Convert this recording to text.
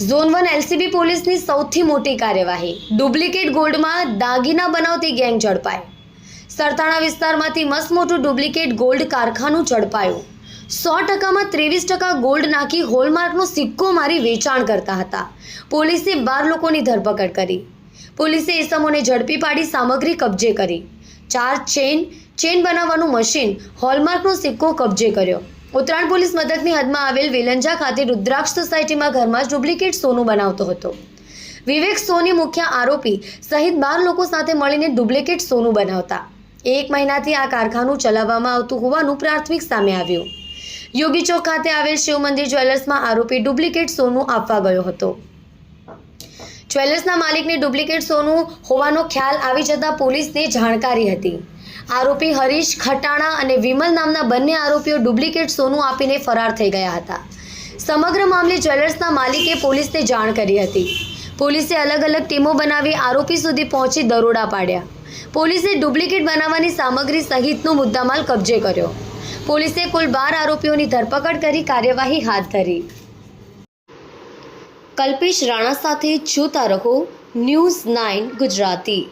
Zone one LCB પોલીસની સૌથી મોટી કાર્યવાહી. ડુપ્લિકેટ ગોલ્ડમાં દાગીના બનાવતી ગેંગ ઝડપાઈ. સરથાણા વિસ્તારમાંથી મસ્ત મોટું ડુપ્લિકેટ ગોલ્ડ કારખાનું ઝડપાયું. સો ટકામાં ત્રેવીસ ટકા ગોલ્ડ નાખી હોલમાર્કનો સિક્કો મારી વેચાણ કરતા હતા. પોલીસે બાર લોકોની ધરપકડ કરી. પોલીસે ઇસમોને ઝડપી પાડી સામગ્રી કબજે કરી. ચાર ચેન ચેન બનાવવાનું મશીન હોલમાર્કનો સિક્કો કબજે કર્યો. ઉત્તરાયણ પોલીસ મથકની હદમાં આવેલ વેલંજા ખાતે રુદ્રાક્ષ સોસાયટીમાં ઘરમાં જ ડુપ્લિકેટ સોનું બનાવતો હતો. વિવેક સોની મુખ્ય આરોપી સહિત બાર લોકો સાથે મળીને ડુપ્લિકેટ સોનું બનાવતા. એક મહિનાથી આ કારખાનું ચલાવવામાં આવતું હોવાનું પ્રાથમિક સામે આવ્યું. યોગી ચોક ખાતે આવેલ શિવ મંદિર જ્વેલર્સમાં આરોપી ડુપ્લિકેટ સોનું આપવા ગયો હતો. જ્વેલર્સના માલિકને ડુપ્લિકેટ સોનું હોવાનો ખ્યાલ આવી જતા પોલીસને જાણકારી હતી. આરોપી હરીશ ખટાણા અને વિમલ નામના બંને આરોપીઓ ડુપ્લિકેટ સોનું આપીને ફરાર થઈ ગયા હતા. સમગ્ર મામલે જ્વેલર્સના માલિકે પોલીસને જાણ કરી હતી. પોલીસે અલગ અલગ ટીમો બનાવી આરોપી સુધી પહોંચી દરોડા પાડ્યા. પોલીસે ડુપ્લિકેટ બનાવવાની સામગ્રી સહિતનો મુદ્દામાલ કબજે કર્યો. પોલીસે કુલ બાર આરોપીઓની ધરપકડ કરી કાર્યવાહી હાથ ધરી. કલ્પેશ રાણા સાથે જોતા રહો ન્યૂઝ નાઇન ગુજરાતી.